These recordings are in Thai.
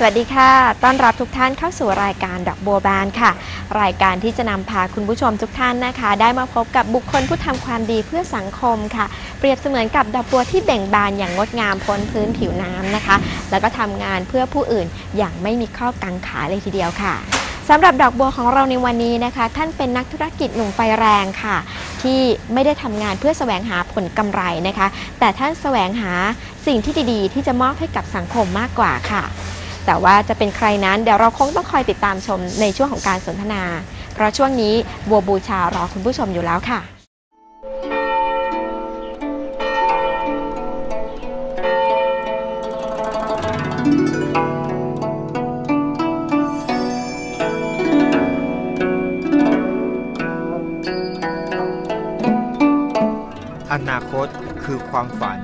สวัสดีค่ะ ต้อนรับทุกท่านเข้าสู่รายการดอกบัวบานค่ะ รายการที่จะนำพาคุณผู้ชมทุกท่านนะคะ ได้มาพบกับบุคคลผู้ทำความดีเพื่อสังคมค่ะ เปรียบเสมือนกับดอกบัวที่เบ่งบานอย่างงดงามพ้นพื้นผิวน้ำนะคะ แล้วก็ทำงานเพื่อผู้อื่นอย่างไม่มีข้อกังขาเลยทีเดียวค่ะสำหรับดอกบัวของเราในวันนี้นะคะ ท่านเป็นนักธุรกิจหนุ่มไฟแรงค่ะ ที่ไม่ได้ทำงานเพื่อแสวงหาผลกำไรนะคะ แต่ท่านแสวงหาสิ่งที่ดีๆ ที่จะมอบให้กับสังคมมากกว่าค่ะ แต่ว่าจะเป็นใครนั้นเดี๋ยวเราคงต้องคอยติดตามชมในช่วงของการสนทนา เพราะช่วงนี้บัวบูชารอคุณผู้ชมอยู่แล้วค่ะอนาคตคือความฝัน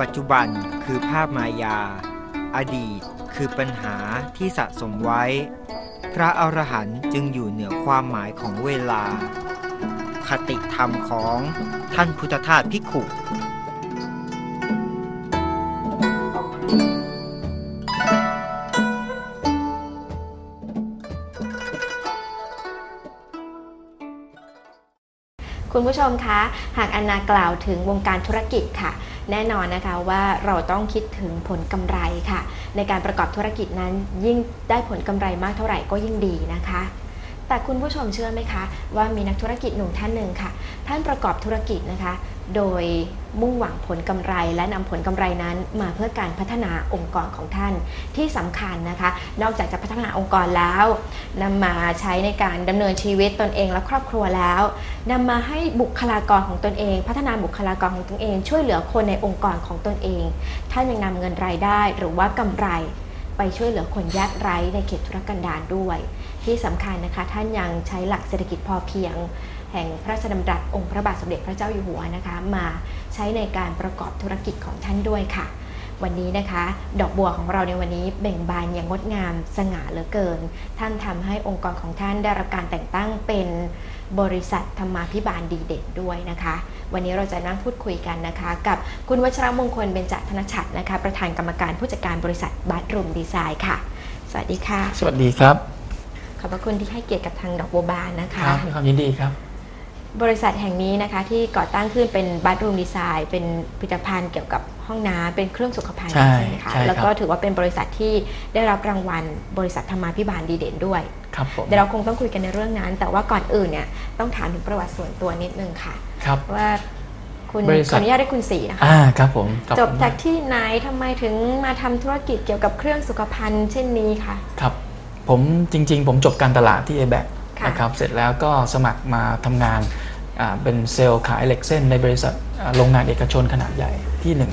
ปัจจุบันคือภาพมายา อดีต คือปัญหาที่สะสมไว้ พระอรหันต์จึงอยู่เหนือความหมายของเวลา คติธรรมของท่านพุทธทาสพิขุคุณผู้ชมคะ หากอนนากล่าวถึงวงการธุรกิจค่ะ แน่นอนนะคะว่าเราต้องคิดถึงผลกำไรค่ะ ในการประกอบธุรกิจนั้นยิ่งได้ผลกำไรมากเท่าไหร่ก็ยิ่งดีนะคะ แต่คุณผู้ชมเชื่อไหมคะ ว่ามีนักธุรกิจหนุ่มท่านหนึ่งค่ะ ท่านประกอบธุรกิจนะคะ โดยมุ่งหวังผลกำไรและนำผลกำไรนั้นมาเพื่อการพัฒนาองค์กรของท่านที่สำคัญนะคะ นอกจากจะพัฒนาองค์กรแล้วนำมาใช้ในการดำเนินชีวิตตนเองและครอบครัวแล้วนำมาให้บุคลากรของตนเอง พัฒนาบุคลากรของตนเอง ช่วยเหลือคนในองค์กรของตนเอง ท่านยังนำเงินรายได้หรือว่ากำไรไปช่วยเหลือคนยากไร้ในเขตธุรกันดารด้วย ที่สำคัญนะคะท่านยังใช้หลักเศรษฐกิจพอเพียง แห่งพระราชดำรัสองค์พระบาทสมเด็จพระเจ้าอยู่หัวนะคะ มาใช้ในการประกอบธุรกิจของท่านด้วยค่ะ วันนี้นะคะ ดอกบัวของเราในวันนี้เบ่งบานอย่างงดงามสง่าเหลือเกิน ท่านทำให้องค์กรของท่านได้รับการแต่งตั้งเป็นบริษัทธรรมาภิบาลดีเด่นด้วยนะคะ วันนี้เราจะนั่งพูดคุยกันนะคะ กับคุณวัชรมงคลเบญจธนชัดนะคะ ประธานกรรมการผู้จัดการบริษัทบัตรูมดีไซน์ค่ะ สวัสดีค่ะ สวัสดีครับ ขอบพระคุณที่ให้เกียรติกับทางดอกบัวบานนะคะครับมีความยินดีครับ บริษัทแห่งนี้นะคะที่ก่อตั้งขึ้นเป็นบัตรูมดีไซน์เป็นผลิตภัณฑ์เกี่ยวกับห้องน้ำเป็นเครื่องสุขภัณฑ์ใช่ไหมคะใช่ครับแล้วก็ถือว่าเป็นบริษัทที่ได้รับรางวัล บริษัทธรรมาภิบาลดีเด่นด้วยครับผมเดี๋ยวเราคงต้องคุยกันในเรื่องนั้น แต่ว่าก่อนอื่นเนี่ยต้องถามถึงประวัติส่วนตัวนิดนึงค่ะครับว่าคุณบริขษัอทอนุญาตได้คุณสีนะคะอ่าครับผมขอบจคุบณจากที่ไหนทำไมถึงมาทำธุรกิจเกี่ยวกับเครื่องสุขภัณฑ์เช่นนี้คะครับผมจริง ๆ ผมจบการตลาดที่ a b a c ค่ะนะครับเสร็จแล้วก็สมัครมาทำงานอ่า เป็นเซลล์ขายเหล็กเส้นในบริษัทอ่าโรงงานเอกชนขนาดใหญ่ที่หนึ่ง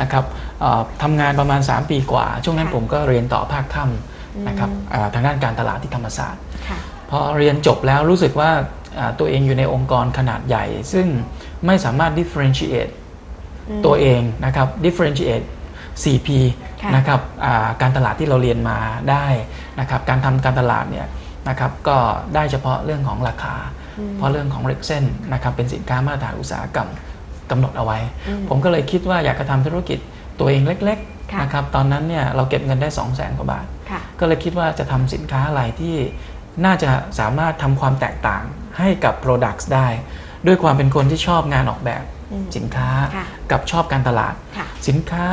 นะครับอ่าทำงานประมาณ 3 ปีกว่า ช่วงนั้นผมก็เรียนต่อภาคค่ำนะครับอ่าทางด้านการตลาดที่ธรรมศาสตร์ค่ะพอเรียนจบแล้วรู้สึกว่าอ่าตัวเองอยู่ในองค์กรขนาดใหญ่ ซึ่งไม่สามารถ differentiate อืมตัวเองนะครับ differentiate 4P ค่ะนะครับอ่าการตลาดที่เราเรียนมาได้นะครับการทำการตลาดเนี่ยนะครับก็ได้เฉพาะเรื่องของราคาอืม เพราะเรื่องของเหล็กเส้นนะครับเป็นสินค้ามาตรฐานอุตสาหกรรมกำหนดเอาไว้อืมผมก็เลยคิดว่าอยากจะทำธุรกิจตัวเองเล็กค่ะๆนะครับตอนนั้นเนี่ยเราเก็บเงินได้ 2 0 0 0 0 0กว่าบาทค่ะก็เลยคิดว่าจะทำสินค้าอะไรที่น่าจะสามารถทำความแตกต่างให้กับ Products ได้ ด้วยความเป็นคนที่ชอบงานออกแบบอืมสินค้าค่ะกับชอบการตลาดค่ะสินค้า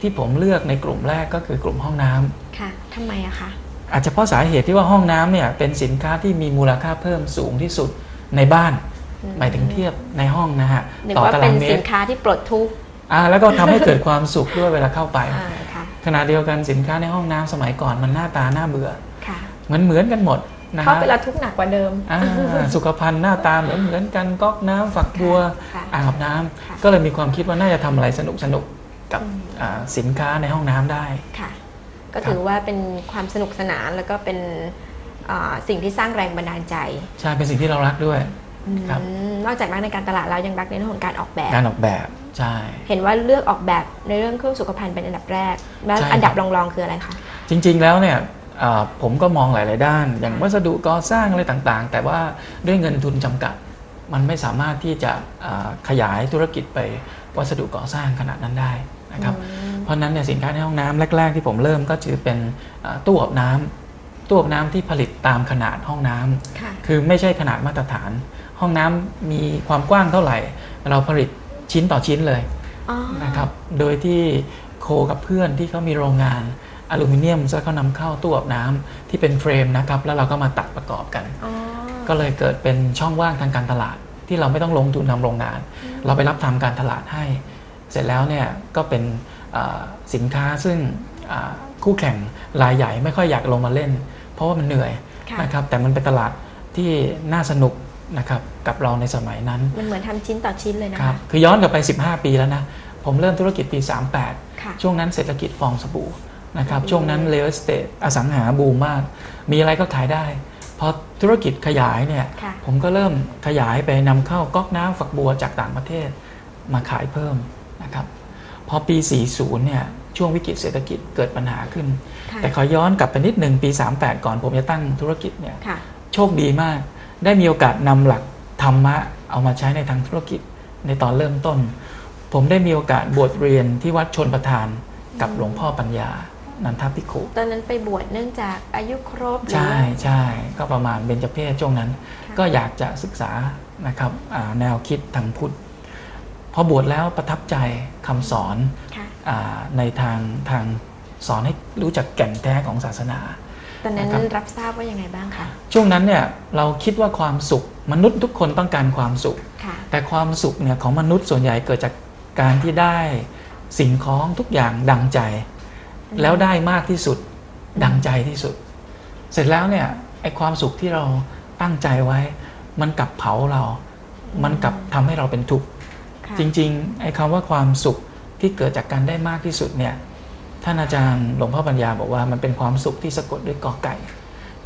ที่ผมเลือกในกลุ่มแรกก็คือกลุ่มห้องน้ำค่ะทำไมอะคะอาจจะเพราะสาเหตุที่ว่าห้องน้ำเนี่ยเป็นสินค้าที่มีมูลค่าเพิ่มสูงที่สุด ในบ้านอืมหมายถึงเทียบในห้องนะฮะนึกต่อว่าตาเป็รานงเมสิตนรค้าที่ปลดทุกข์อ่าแล้วก็ทำให้เกิดความสุขด้วยเวลาเข้าไปอ่าค่ะขณะเดียวกันสินค้าในห้องน้ำสมัยก่อนมันหน้าตาน่าเบื่อค่ะเหมือนเหมือนกันหมดนะเข้าฮะไปแล้วทุกข์หนักกว่าเดิมอ่าสุขภัณฑ์หน้าตาเหมือนเหมือนกันก๊อกน้ำฝักบัวค่ะอาบน้ำค่ะก็เลยมีความคิดว่าน่าจะทำอะไรสนุกสนุกๆกับอืมอ่าสินค้าในห้องน้ำได้ค่ะ ก็ถือว่าเป็นความสนุกสนานแล้วก็เป็น อ่าสิ่งที่สร้างแรงบันดาลใจใช่เป็นสิ่งที่เรารักด้วย ครับ อืมนอกจากรักในการตลาดแล้วยังรักในเรื่องของการออกแบบ การออกแบบใช่ เห็นว่าเลือกออกแบบในเรื่องเครื่องสุขภัณฑ์เป็นอันดับแรก แล้วใช่ครับ อันดับรองๆคืออะไรคะ จริงๆ แล้วเนี่ยอ่าผมก็มองหลาย ๆ ด้าน อย่างวัสดุก่อสร้างอะไรต่างๆ แต่ว่าด้วยเงินทุนจำกัด มันไม่สามารถที่จะอ่าขยายธุรกิจไปวัสดุก่อสร้างขนาดนั้นได้นะครับอืมเพราะฉะนั้นเนี่ยสินค้าในห้องน้ำแรก ๆ ที่ผมเริ่มก็จะเป็นเอ่อตู้อบน้ำ ตู้อบน้ำที่ผลิตตามขนาดห้องน้ำค่ะคือไม่ใช่ขนาดมาตรฐาน ห้องน้ำมีความกว้างเท่าไหร่ เราผลิตชิ้นต่อชิ้นเลยอ๋อนะครับ โดยที่โคกับเพื่อนที่เขามีโรงงานอลูมิเนียมแล้วก็นำเข้าตู้อบน้ำที่เป็นเฟรมนะครับ แล้วเราก็มาตัดประกอบกันอ๋อก็เลยเกิดเป็นช่องว่างทางการตลาด ที่เราไม่ต้องลงทุนทำโรงงาน เราไปรับทำการตลาดให้ เสร็จแล้วเนี่ยก็เป็นอ่าสินค้าซึ่งอ่าคู่แข่งรายใหญ่ไม่ค่อยอยากลงมาเล่น เพราะว่ามันเหนื่อยค่ะนะครับแต่มันเป็นตลาดที่น่าสนุกนะครับกับเราในสมัยนั้น มันเหมือนทำชิ้นต่อชิ้นเลยนะครัคะบคือย้อนกลับไป 15 ปีแล้วนะ ผมเริ่มธุรกิจปี 38ค่ะช่วงนั้นเศรษฐกิจฟองสบู่นะครับช่วงนั้นเ a ลสเต e อสังหาบูมมาก มีอะไรก็ขายได้พอธุรกิจขยายเนี่ยค่ะผมก็เริ่มขยายไปนำเข้าก๊อกน้ำฝักบัวจากต่างประเทศมาขายเพิ่มนะครับพอปี 40 เนี่ยช่วงวิกฤตเศรษฐกิจเกิดปัญหาขึ้นค่ะ แต่ขอย้อนกลับไปนิดหนึ่งปี 38 ก่อนผมจะตั้งธุรกิจเนี่ยค่ะโชคดีมาก ได้มีโอกาสนำหลักธรรมะเอามาใช้ในทางธุรกิจในตอนเริ่มต้น ผมได้มีโอกาสบวชเรียนที่วัดชนประทานกับหลวงพ่อปัญญานันทพิกขุตอนนั้นไปบวชเนื่องจากอายุครบหรือใช่ว่าใช่ก็ประมาณเบญจเพศช่วงนั้นค่ะก็อยากจะศึกษานะครับอ่าแนวคิดทางพุทธพอบวชแล้วประทับใจคำสอนค่ะอาในทางทาง สอนให้รู้จักแก่นแท้ของศาสนา ตอนนั้นนะครับ รับทราบว่ายังไงบ้างคะ ช่วงนั้นเนี่ยเราคิดว่าความสุข มนุษย์ทุกคนต้องการความสุข ค่ะ แต่ความสุขเนี่ยของมนุษย์ส่วนใหญ่เกิดจากการที่ได้สิ่งของทุกอย่างดังใจอืมแล้วได้มากที่สุดดังใจที่สุด เสร็จแล้วเนี่ยไอความสุขที่เราตั้งใจไว้ มันกลับเผาเรา มันกลับทำให้เราเป็นทุกข์ ค่ะ จริงๆ ไอคำว่าความสุขที่เกิดจากการได้มากที่สุดเนี่ย ท่านอาจารย์หลวงพ่อปัญญาบอกว่ามันเป็นความสุขที่สะกดด้วยกอไก่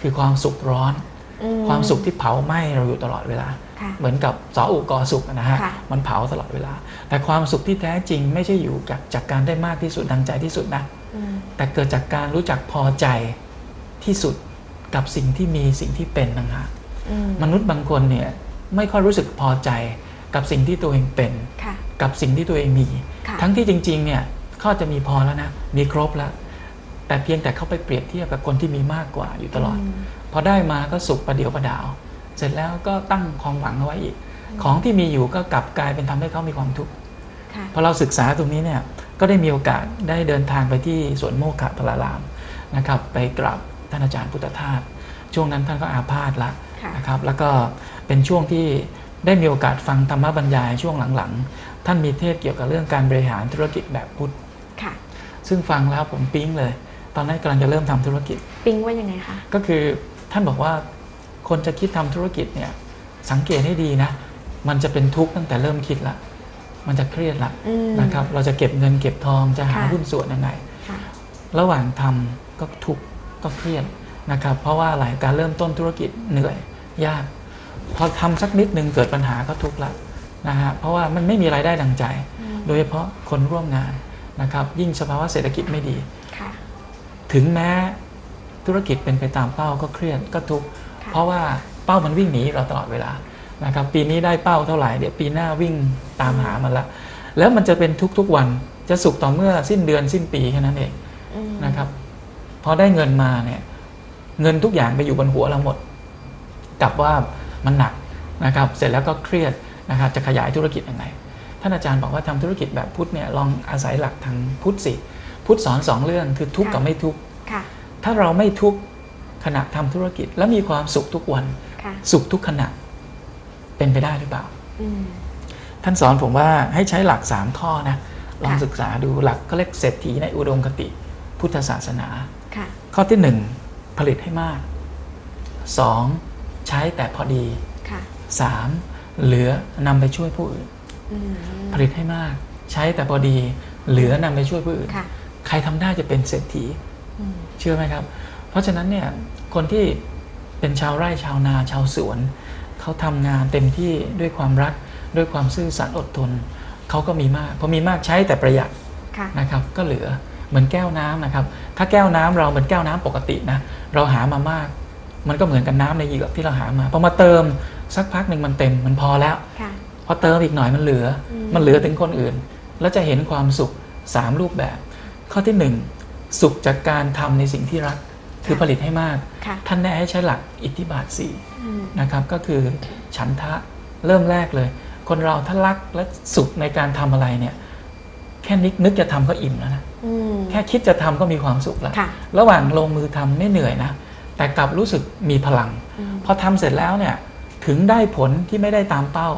คือความสุขร้อนอืความสุขที่เผาไหม้เราอยู่ตลอดเวลาค่ะเหมือนกับสออุกอสุขนะฮะค่ะมันเผาตลอดเวลา แต่ความสุขที่แท้จริงไม่ใช่อยู่จากจากการได้มากที่สุดดังใจที่สุดนะอืมแต่เกิดจากการรู้จักพอใจที่สุดกับสิ่งที่มีสิ่งที่เป็นต่างหากอืมมนุษย์บางคนเนี่ยไม่ค่อยรู้สึกพอใจกับสิ่งที่ตัวเองเป็นค่ะกับสิ่งที่ตัวเองมีค่ะทั้งที่จริงๆเนี่ย เขาจะมีพอแล้วนะ มีครบแล้วแต่เพียงแต่เขาไปเปรียบเทียบกับคนที่มีมากกว่าอยู่ตลอดมพอได้มาก็สุขประเดียวประดาว เสร็จแล้วก็ตั้งความหวังเอาไว้อีก ของที่มีอยู่ก็กลับกลายเป็นทำให้เขามีความทุกข์ค่ะพอเราศึกษาตรงนี้เนี่ยก็ได้มีโอกาสได้เดินทางไปที่สวนโมกขพลารามนะครับ ไปกราบท่านอาจารย์พุทธทาสช่วงนั้นท่านก็อาพาธละค่ะนะครับ แล้วก็เป็นช่วงที่ได้มีโอกาสฟังธรรมบรรยายช่วงหลังๆ ท่านมีเทศเกี่ยวกับเรื่องการบริหารธุรกิจแบบพุทธค่ะ ซึ่งฟังแล้วผมปิ๊งเลย ตอนนั้นกำลังจะเริ่มทำธุรกิจ ปิ๊งว่ายังไงคะ ก็คือท่านบอกว่าคนจะคิดทำธุรกิจเนี่ยสังเกตให้ดีนะ มันจะเป็นทุกข์ตั้งแต่เริ่มคิดละ มันจะเครียดละอืมนะครับ เราจะเก็บเงินเก็บทองจะหาค่ะหุ้นส่วนยังไงค่ะระหว่างทำก็ทุกข์ก็เครียดนะครับ เพราะว่าอะไรการเริ่มต้นธุรกิจเหนื่อยยาก พอทำสักนิดหนึ่งเกิดปัญหาก็ทุกข์ละนะฮะ เพราะว่ามันไม่มีรายได้ดังใจอืมโดยเฉพาะคนร่วมงาน นะครับยิ่งสภาวะเศรษฐกิจไม่ดีค่ะถึงแม้ธุรกิจเป็นไปตามเป้าก็เครียดก็ทุกข์ค่ะเพราะว่าเป้ามันวิ่งหนีเราตลอดเวลานะครับปีนี้ได้เป้าเท่าไหร่เดี๋ยวปีหน้าวิ่งตามหามันละ แล้วมันจะเป็นทุกๆวันจะสุขต่อเมื่อสิ้นเดือนสิ้นปีแค่นั้นเองอืมนะครับพอได้เงินมาเนี่ยเงินทุกอย่างไปอยู่บนหัวเราหมดกลับว่ามันหนักนะครับ เสร็จแล้วก็เครียดนะครับจะขยายธุรกิจยังไง ท่านอาจารย์บอกว่าทำธุรกิจแบบพุทธเนี่ยลองอาศัยหลักทางพุทธสิ พุทธสอนสองเรื่องคือทุกข์กับไม่ทุกข์ค่ะถ้าเราไม่ทุกข์ขณะทำธุรกิจแล้วมีความสุขทุกวันค่ะสุขทุกขณะเป็นไปได้หรือเปล่าอืมท่านสอนผมว่าให้ใช้หลัก3ข้อนะลองค่ะศึกษาดูหลักก็เรียกเศรษฐีในอุดมคติ พุทธศาสนาค่ะข้อที่1ผลิตให้มาก 2. ใช้แต่พอดีค่ะ 3. เหลือนำไปช่วยผู้อื่นอืม ผลิตให้มาก ใช้แต่พอดีเหลือนำไปช่วยผู้อื่นค่ะใครทำได้จะเป็นเศรษฐีอืมเชื่อไหมครับ เพราะฉะนั้นเนี่ยคนที่เป็นชาวไร่ชาวนาชาวสวน เขาทำงานเต็มที่ด้วยความรักด้วยความซื่อสัตย์อดทนเขาก็มีมากพอมีมากใช้แต่ประหยัดค่ะนะครับก็เหลือเหมือนแก้วน้ำนะครับ ถ้าแก้วน้ำเราเป็นแก้วน้ำปกตินะเราหามามาก มันก็เหมือนกับน้ำในเหยือกที่เราหามาพอมาเติมสักพักหนึ่งมันเต็มมันพอแล้วค่ะพ อเติมอีกหน่อยมันเหลืออมมันเหลือถึงคนอื่น แล้วจะเห็นความสุขสามรูปแบบ ข้อที่หนึ่งสุขจากการทำในสิ่งที่รักคือผลิตให้มากค่ะท่านแนะให้ใช้หลักอิทธิบาทสี่อืมนะครับก็คือฉันทะเริ่มแรกเลย คนเราถ้ารักและสุขในการทำอะไรเนี่ยแค่นึกนึกจะทำก็อิ่มแล้วนะอืมแค่คิดจะทำก็มีความสุขแล้วค่ะระหว่างลงมือทำไม่เหนื่อยนะ แต่กลับรู้สึกมีพลังอืมพอทำเสร็จแล้วเนี่ยถึงได้ผลที่ไม่ได้ตามเป้า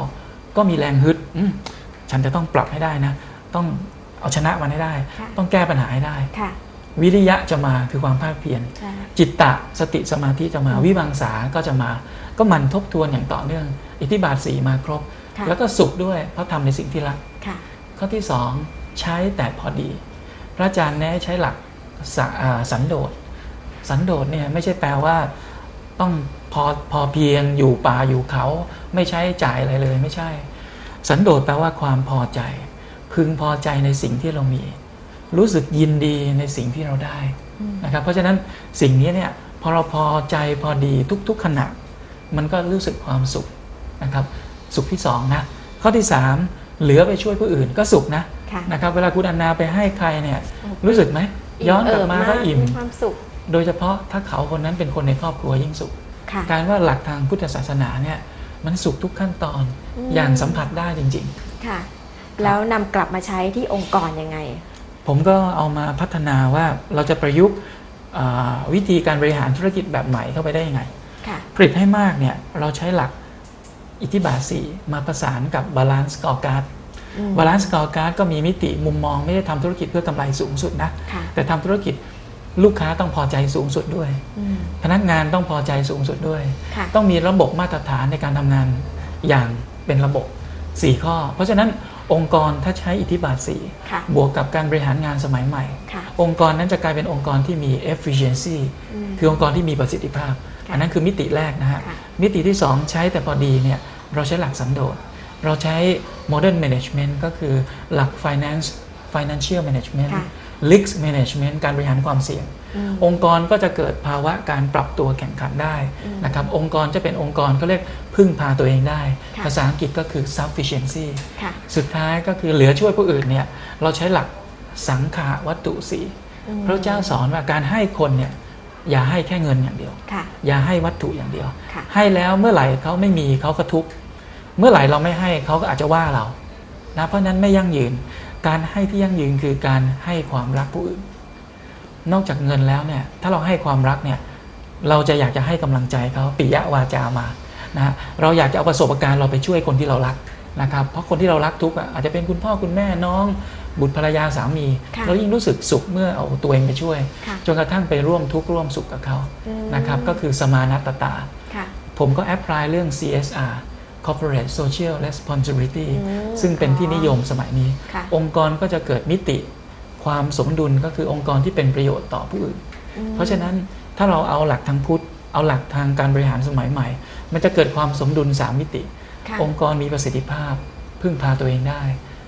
ก็มีแรงฮึดอืมฉันจะต้องปรับให้ได้นะ ต้องเอาชนะมันให้ได้ค่ะต้องแก้ปัญหาให้ได้ค่ะวิริยะจะมาคือความภาคเพียรใช่จิตตะสติสมาธิจะมาวิมังสาก็จะมา ก็หมันทบทวนอย่างต่อเนื่อง อิทธิบาทสีมาครบค่ะแล้วก็สุขด้วยเพราะทำในสิ่งที่รักค่ะข้อที่สองใช้แต่พอดี พระอาจารย์แนะใช้หลักสะอ่าสันโดษสันโดษเนี่ยไม่ใช่แปลว่า ต้องพอพอเพียงอยู่ป่าอยู่เขา ไม่ใช้จ่ายอะไรเลยไม่ใช่ สันโดษแปลว่าความพอใจ พึงพอใจในสิ่งที่เรามี รู้สึกยินดีในสิ่งที่เราได้อืมนะครับเพราะฉะนั้นสิ่งนี้เนี่ยพอเราพอใจพอดีทุก ๆขณะ มันก็รู้สึกความสุขนะครับ สุขที่สองนะข้อที่สามเหลือไปช่วยผู้อื่นก็สุขนะค่ะนะครับ เวลาคุณอนาไปให้ใครเนี่ยโอ้รู้สึกไหมย้อนกลับมาก็เอิ่มความสุข โดยเฉพาะถ้าเขาคนนั้นเป็นคนในครอบครัวยิ่งสุขค่ะการว่าหลักทางพุทธศาสนาเนี่ยมันสุขทุกขั้นตอนอืมอย่างสัมผัสได้จริงค่ะ แล้วนำกลับมาใช้ที่องค์กรยังไงๆผมก็เอามาพัฒนาว่าเราจะประยุกต์อ่าวิธีการบริหารธุรกิจแบบใหม่เข้าไปได้ยังไงค่ะผลิตให้มากเนี่ยเราใช้หลักอิทธิบาทสี่มาประสานกับบาลานซ์กอร์การ์ดอืมบาลานซ์กอร์การ์ดก็มีมิติมุมมองไม่ได้ทำธุรกิจเพื่อกำไรสูงสุดนะค่ะแต่ทำธุรกิจ ลูกค้าต้องพอใจสูงสุดด้วยอืมพนักงานต้องพอใจสูงสุดด้วยค่ะต้องมีระบบมาตรฐานในการทำงานอย่างเป็นระบบ 4 ข้อ เพราะฉะนั้นองค์กรถ้าใช้อิทธิบาทค่ะ4บวกกับการบริหารงานสมัยใหม่ค่ะองค์กรนั้นจะกลายเป็นองค์กรที่มี efficiency อืมคือองค์กรที่มีประสิทธิภาพค่ะอันนั้นคือมิติแรกนะฮะค่ะมิติที่ 2 ใช้แต่พอดีเนี่ยเราใช้หลักสันโดษ เราใช้ modern management ก็คือหลัก finance financial management ค่ะ risk management การบริหารความเสี่ยงอืมองค์กรก็จะเกิดภาวะการปรับตัวแข่งขันได้อืมนะครับองค์กรจะเป็นองค์กรก็เรียกพึ่งพาตัวเองได้ค่ะภาษาอังกฤษก็คือ sufficiency ค่ะสุดท้ายก็คือเหลือช่วยผู้อื่นเนี่ยเราใช้หลักสังขาวัตถุสีอืมพระเจ้าสอนว่าการให้คนเนี่ยอย่าให้แค่เงินอย่างเดียวค่ะอย่าให้วัตถุอย่างเดียวค่ะให้แล้วเมื่อไหร่เขาไม่มีเขาก็ทุกข์ เมื่อไหร่เราไม่ให้เขาก็อาจจะว่าเรานะเพราะฉะนั้นไม่ยั่งยืน การให้ที่ยั่งยืนคือการให้ความรักผู้อื่น นอกจากเงินแล้วเนี่ยถ้าเราให้ความรักเนี่ยเราจะอยากจะให้กำลังใจเขาปิยวาจามานะฮะเราอยากจะเอาประสบการณ์เราไปช่วยคนที่เรารักนะครับเพราะคนที่เรารักทุกข์อะอาจจะเป็นคุณพ่อคุณแม่น้อง บุตรภรรยาสามีค่ะเรายิ่งรู้สึกสุขเมื่อเอาตัวเองไปช่วยค่ะจนกระทั่งไปร่วมทุกข์ร่วมสุขกับเขาอืมนะครับก็คือสมานัตตาค่ะผมก็แอพพลายเรื่อง CSR Corporate Social Responsibility อืมซึ่งเป็นที่นิยมสมัยนี้ค่ะองค์กรก็จะเกิดมิติความสมดุลก็คือองค์กรที่เป็นประโยชน์ต่อผู้อื่นอืมเพราะฉะนั้นถ้าเราเอาหลักทางพุทธ เอาหลักทางการบริหารสมัยใหม่ มันจะเกิดความสมดุล 3 มิติค่ะองค์กรมีประสิทธิภาพ พึ่งพาตัวเองได้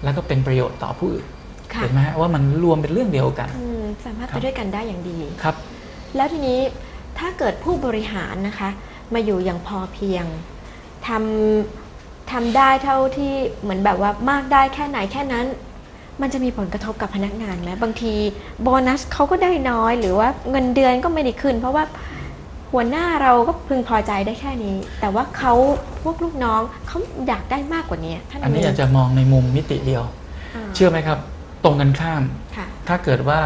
แล้วก็เป็นประโยชน์ต่อผู้อื่นค่ะเห็นไหมฮะว่ามันรวมเป็นเรื่องเดียวกันอืมสามารถครัไปบด้วยกันได้อย่างดีครับ แล้วทีนี้ถ้าเกิดผู้บริหารนะคะ มาอยู่อย่างพอเพียง ทำทำได้เท่าที่เหมือนแบบว่ามากได้แค่ไหนแค่นั้น มันจะมีผลกระทบกับพนักงานไหมบางทีโบนัสเขาก็ได้น้อย หรือว่าเงินเดือนก็ไม่ได้ขึ้น เพราะว่าหัวหน้าเราก็พึงพอใจได้แค่นี้ แต่ว่าเขาพวกลูกน้องเขาอยากได้มากกว่านี้ท่านอันนี้มีอยากจะมองในมุมมิติเดียวาเชื่อไหมครับ ตรงกันข้ามค่ะถ้าเกิดว่า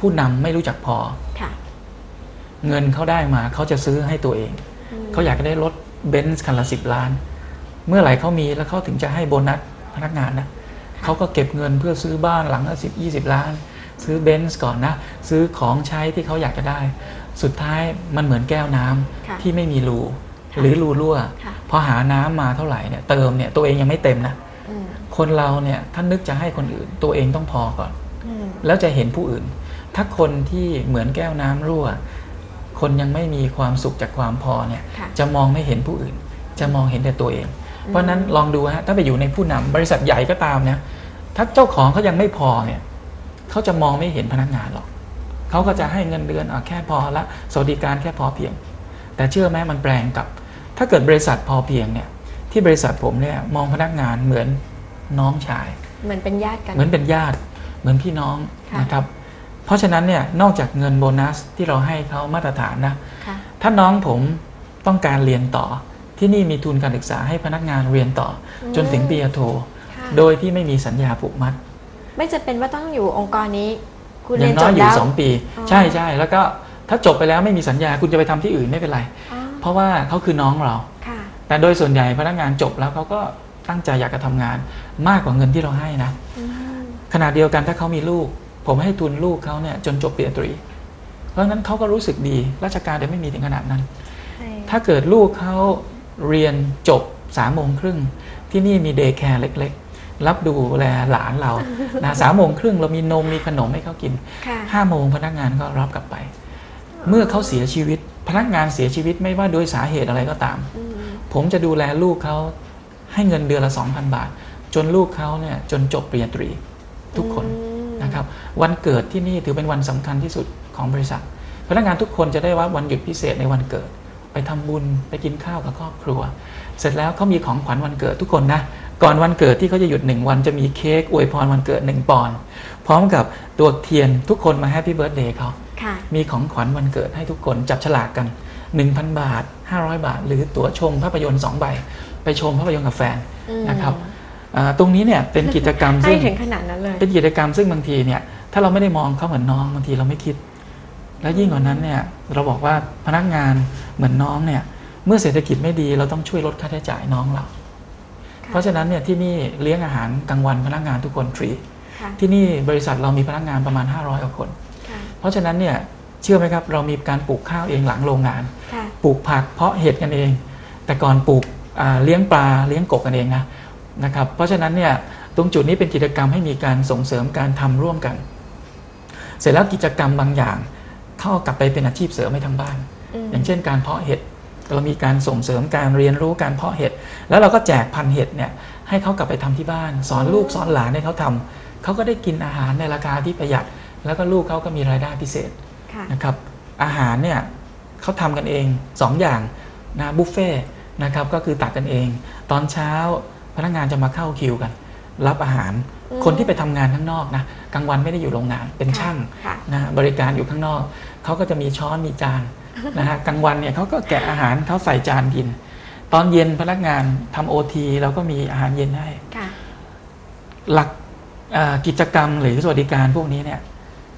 ผู้นำไม่รู้จักพอค่ะเงินเขาได้มาเขาจะซื้อให้ตัวเองมเขาอยากได้รถ เบนซ์คันละสิบล้าน เมื่อไหร่เขามีแล้วเขาถึงจะให้โบนัสพนักงานนะเขาก็เก็บเงินเพื่อซื้อบ้านหลังละสิบยี่สิบล้าน ซื้อเบนซ์ก่อนนะ ซื้อของใช้ที่เขาอยากจะได้ สุดท้ายมันเหมือนแก้วน้ำค่ะที่ไม่มีรูค่ะหรือรูรั่วค่ะพอหาน้ำมาเท่าไหร่เนี่ยเติมเนี่ยตัวเองยังไม่เต็มนะอืมคนเราเนี่ยถ้านึกจะให้คนอื่น ตัวเองต้องพอก่อนอืมแล้วจะเห็นผู้อื่น ถ้าคนที่เหมือนแก้วน้ำรั่ว คนยังไม่มีความสุขจากความพอเนี่ยค่ะจะมองไม่เห็นผู้อื่น จะมองเห็นแต่ตัวเอง เพราะฉะนั้นลองดูฮะถ้าไปอยู่ในผู้นำบริษัทใหญ่ก็ตามนะถ้าเจ้าของเขายังไม่พอเนี่ยเขาจะมองไม่เห็นพนักงานหรอกเขาก็จะให้เงินเดือนอะแค่พอละสวัสดิการแค่พอเพียง แต่เชื่อไหมมันแปลงกับ ถ้าเกิดบริษัทพอเพียงเนี่ยที่บริษัทผมเนี่ยมองพนักงานเหมือนน้องชาย เหมือนเป็นญาติกัน เหมือนเป็นญาติ เหมือนพี่น้องค่ะนะครับ เพราะฉะนั้นเนี่ยนอกจากเงินโบนัสที่เราให้เขามาตรฐานนะค่ะถ้าน้องผมต้องการเรียนต่อที่นี่มีทุนการศึกษาให้พนักงานเรียนต่ออมจนถึงปริญญาโทค่ะโดยที่ไม่มีสัญญาผูกมัด ไม่จะเป็นว่าต้องอยู่องค์กรนี้ คุณอเรียย่านงน้จอยบอยู่แล้วสองปีอ๋อใช่ใช่แล้วก็ถ้าจบไปแล้วไม่มีสัญญาคุณจะไปทำที่อื่นไม่เป็นไรอ๋อเพราะว่าเขาคือน้องเราค่ะแต่โดยส่วนใหญ่พนักงานจบแล้วเขาก็ตั้งใจอยากจะทำงานมากกว่าเงินที่เราให้นะอืมขณะเดียวกันถ้าเขามีลูก ผมให้ทุนลูกเขาเนี่ยจนจบปริญญาตรี เพราะงั้นเขาก็รู้สึกดี ราชการเดี๋ยวไม่มีถึงขนาดนั้นใช่ถ้าเกิดลูกเขาเรียนจบสามโมงครึ่งที่นี่มีเดย์แคร์เล็กๆ รับดูแลหลานเรานะสามโมงครึ่งเรามีนมมีขนมให้เขากินค่ะห้าโมงพนักงานก็รับกลับไป เมื่อเขาเสียชีวิต พนักงานเสียชีวิตไม่ว่าโดยสาเหตุอะไรก็ตามอืมผมจะดูแลลูกเขาให้เงินเดือนละ2,000บาท จนลูกเขาเนี่ยจนจบปริญญาตรีทุกคนอืม นะครับวันเกิดที่นี่ถือเป็นวันสำคัญที่สุดของบริษัท พนักงานทุกคนจะได้ว่าวันหยุดพิเศษในวันเกิด ไปทำบุญไปกินข้าวกับครอบครัว เสร็จแล้วเขามีของขวัญวันเกิดทุกคนนะก่อนวันเกิดที่เขาจะหยุดหนึ่งวันจะมีเค้กอวยพรวันเกิดหนึ่งปอนด์พร้อมกับตัวเทียนทุกคนมาแฮปปี้เบิร์ดเดย์เขาค่ะมีของขวัญวันเกิดให้ทุกคนจับฉลากกัน 1,000 บาท 500 บาท หรือตั๋วชมภาพยนตร์2ใบ ไปชมภาพยนตร์กับแฟนอืมนะครับอ่า ตรงนี้เนี่ยเป็นกิจกรรมให้ซึ่งถึงขนาดนั้นเลยเป็นกิจกรรมซึ่งบางทีเนี่ยถ้าเราไม่ได้มองเขาเหมือนน้องบางทีเราไม่คิด แล้วยิ่งกว่านั้นเนี่ยเราบอกว่าพนักงานเหมือนน้องเนี่ยเมื่อเศรษฐกิจไม่ดีเราต้องช่วยลดค่าใช้จ่ายน้องเราค่ะเพราะฉะนั้นเนี่ยที่นี่เลี้ยงอาหารกลางวันพนักงานทุกคนฟรีค่ะที่นี่บริษัทเรามีพนักงานประมาณ 500กว่าคนค่ะเพราะฉะนั้นเนี่ยเชื่อไหมครับเรามีการปลูกข้าวเองหลังโรงงานค่ะปลูกผักเพาะเห็ดกันเอง แต่ก่อนปลูกอ่าเลี้ยงปลาเลี้ยงกบกันเองนะ นะครับเพราะฉะนั้นเนี่ยตรงจุดนี้เป็นกิจกรรมให้มีการส่งเสริมการทำร่วมกัน เสร็จแล้วกิจกรรมบางอย่างเข้ากลับไปเป็นอาชีพเสริมให้ทั้งบ้านมอย่างเช่น การเพาะเห็ดเรามีการส่งเสริมการเรียนรู้การเพาะเห็ดแล้วเราก็แจกพันธุ์เห็ดเนี่ยให้เขากลับไปทำที่บ้าน สอนลูกสอนหลานให้เขาทำเขาก็ได้กินอาหารในราคาที่ประหยัด แล้วก็ลูกเขาก็มีรายได้พิเศษค่ะนะครับอาหารเนี่ยเขาทำกันเอง2อย่างนะบุฟเฟ่ต์นะครับก็คือตักกันเอง ตอนเช้า พนักงานจะมาเข้าคิวกัน รับอาหารอืมคนที่ไปทำงานข้างนอกนะกลางวันไม่ได้อยู่โรงงานเป็นค่ะช่างค่ะนะบริการอยู่ข้างนอกเขาก็จะมีช้อนมีจานนะฮะกลางวันเนี่ยเขาก็แกะอาหารเขาใส่จานกิน ตอนเย็นพนักงานทำโอทีเราก็มีอาหารเย็นให้ค่ะหลักเอ่อกิจกรรมหรือสวัสดิการพวกนี้เนี่ย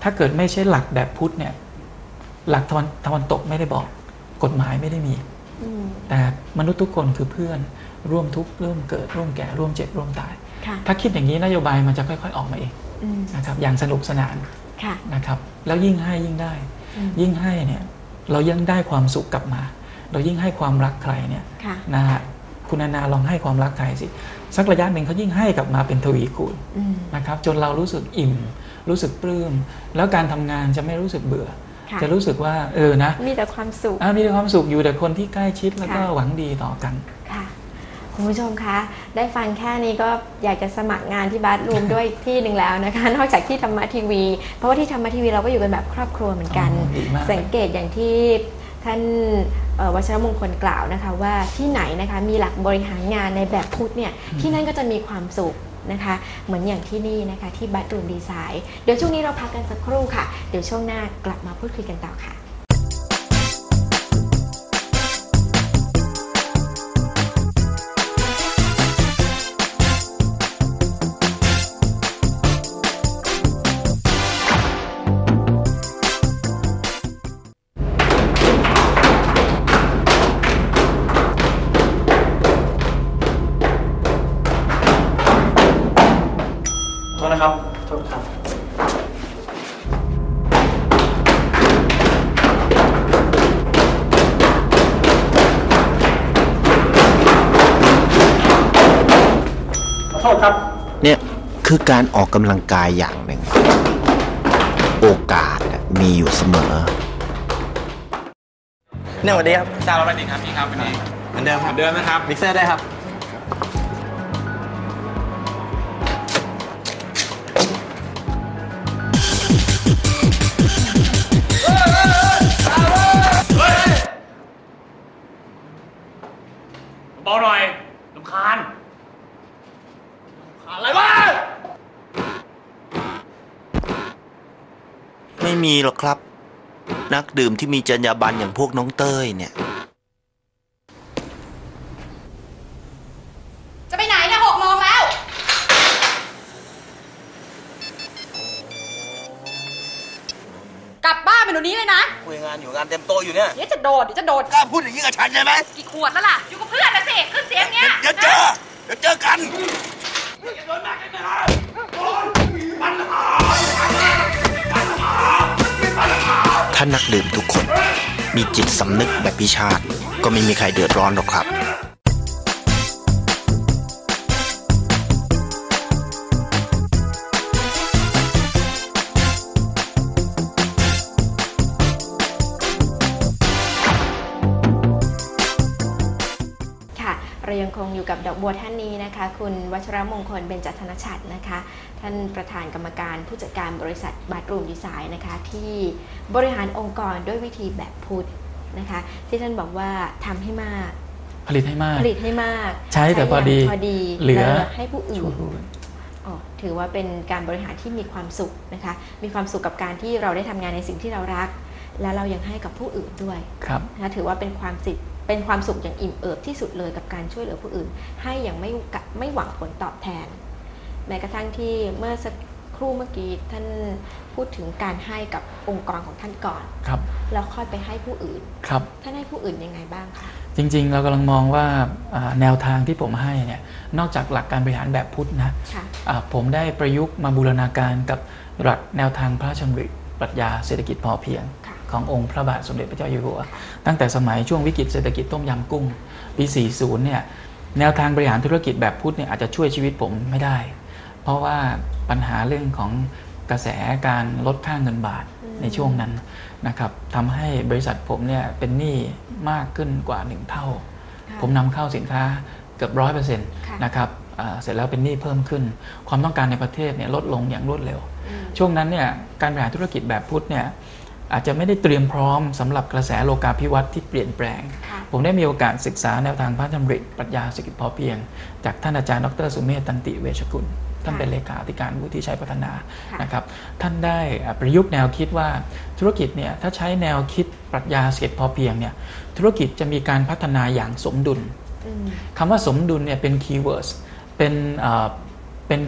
ถ้าเกิดไม่ใช่หลักแบบพุทธเนี่ย หลักตะวันตะวันตกไม่ได้บอก กฎหมายไม่ได้มีอืมแต่มนุษย์ทุกคนคือเพื่อน ร่วมทุกข์ร่วมเกิดร่วมแก่ร่วมเจ็บร่วมตายค่ะถ้าคิดอย่างนี้นโยบายมันจะค่อยๆออกมาเองอืมนะครับอย่างสนุกสนานค่ะนะครับแล้วยิ่งให้ยิ่งได้อืมยิ่งให้เนี่ยเรายิ่งได้ความสุขกลับมา เรายิ่งให้ความรักใครเนี่ยค่ะนะฮะคุณนานาลองให้ความรักใครสิสักระยะหนึ่งเขายิ่งให้กลับมาเป็นทวีคูณอืมนะครับจนเรารู้สึกอิ่ม รู้สึกปลื้ม แล้วการทำงานจะไม่รู้สึกเบื่อค่ะจะรู้สึกว่าเออนะ มีแต่ความสุขอะมีแต่ความสุขอยู่แต่คนที่ใกล้ชิดแล้วก็ค่ะหวังดีต่อกัน ค่ะคุณผู้ชมคะ ได้ฟังแค่นี้ก็อยากจะสมัครงานที่บัสรูมด้วยอีกที่หนึ่งแล้วนะคะ นอกจากที่ธรรมะทีวี เพราะว่าที่ธรรมะทีวีเราก็อยู่กันแบบครอบครัวเหมือนกันอ๋อดีมาก สังเกตอย่างที่ท่านเอ่อวชรมงคลกล่าวนะคะว่าที่ไหนนะคะมีหลักบริหารงานในแบบพุทธเนี่ยที่นั่นก็จะมีความสุขนะคะ เหมือนอย่างที่นี่นะคะที่บัตรูมดีไซน์เดี๋ยวช่วงนี้เราพักกันสักครู่ค่ะ เดี๋ยวช่วงหน้ากลับมาพูดคุยกันต่อค่ะ คือการออกกำลังกายอย่างหนึ่ง โอกาสน่ะมีอยู่เสมอเนี่ยสวัสดีครับทราบแล้วเป็นไงครับพี่ครับวันนี้เหมือนเดิมครับเดิมนะครับมิกเซอร์ได้ครับเบาหน่อยลำคาญอะไรวะ ไม่มีหรอกครับ นักดื่มที่มีจรรยาบรรณอย่างพวกน้องเต้ยเนี่ย จะไปไหนเนี่ยหกโมงแล้ว กลับบ้านไปเดี๋ยวนี้เลยนะ คุยงานอยู่งานเต็มโตะอยู่เนี่ยเดี๋ยวจะโดดเดี๋ยวจะโดด กล้าพูดอย่างนี้กับฉันใช่ไหมกี่ขวดแล้วล่ะ อยู่กับเพื่อนนะสิ ขึ้นเสียงเนี้ย เดี๋ยวเจอเดี๋ยวเจอกัน ถ้านักดื่มทุกคน มีจิตสำนึกแบบพิชาติ ก็ไม่มีใครเดือดร้อนหรอกครับ อยู่กับดอกบัวท่านนี้นะคะ คุณวัชรมงคลเบญจธนชัดนะคะ ท่านประธานกรรมการผู้จัดการบริษัทบาทรูมดีไซน์นะคะ ที่บริหารองค์กรด้วยวิธีแบบพุทธนะคะ ที่ท่านบอกว่าทำให้มาก ผลิตให้มาก ผลิตให้มาก ใช้แต่พอดีย่างพอดีเหลือและให้ผู้อื่ช่วยนผู้อื่นอ๋อถือว่าเป็นการบริหารที่มีความสุขนะคะ มีความสุขกับการที่เราได้ทำงานในสิ่งที่เรารัก และเรายังให้กับผู้อื่นด้วยครับนะคะถือว่าเป็นความสิทธิ์ เป็นความสุขอย่างอิ่มเอิบที่สุดเลยกับการช่วยเหลือผู้อื่น ให้อย่างไม่กะไม่หวังผลตอบแทน แม้กระทั่งที่เมื่อสักครู่เมื่อกี้ท่านพูดถึงการให้กับองค์กรของท่านก่อนครับแล้วค่อยไปให้ผู้อื่นครับท่านให้ผู้อื่นยังไงบ้างคะจริง ๆ เรากำลังมองว่าอ่าแนวทางที่ผมให้เนี่ยนอกจากหลักการบริหารแบบพุทธนะค่ะอ่าผมได้ประยุกต์มาบูรณาการกับหลักแนวทางพระราชดำริปรัชญาเศรษฐกิจพอเพียงค่ะ ขององค์พระบาทสมเด็จพระเจ้าอยู่หัว ตั้งแต่สมัยช่วงวิกฤตเศรษฐกิจต้มยำกุ้งปี 40 เนี่ยแนวทางบริหารธุรกิจแบบพุทธเนี่ยอาจจะช่วยชีวิตผมไม่ได้ เพราะว่าปัญหาเรื่องของกระแสการลดค่าเงินบาทอืมในช่วงนั้นนะครับทำให้บริษัทผมเนี่ยเป็นหนี้มากขึ้นกว่า 1 เท่าค่ะผมนำเข้าสินค้าเกือบร้อยเปอร์เซ็นต์ค่ะนะครับอ่าเสร็จแล้วเป็นหนี้เพิ่มขึ้น ความต้องการในประเทศเนี่ยลดลงอย่างรวดเร็วอืมช่วงนั้นเนี่ยการบริหารธุรกิจแบบพุทธเนี่ย อาจจะไม่ได้เตรียมพร้อมสำหรับกระแสโลกาภิวัตน์ที่เปลี่ยนแปลงค่ะผมได้มีโอกาสศึกษาแนวทางพระดำริปรัชญาเศรษฐกิจพอเพียง จากท่านอาจารย์ดรสุเมธตันติเวชกุล ท่านเป็นเลขาธิการวุฒิชัยพัฒนาค่ะนะครับท่านได้อ่าประยุกต์แนวคิดว่าธุรกิจเนี่ยถ้าใช้แนวคิดปรัชญาเศรษฐกิจพอเพียงเนี่ยธุรกิจจะมีการพัฒนาอย่างสมดุลอืมคำว่าสมดุลเนี่ยเป็นคีย์เวิร์ดเป็นเอ่อเป็น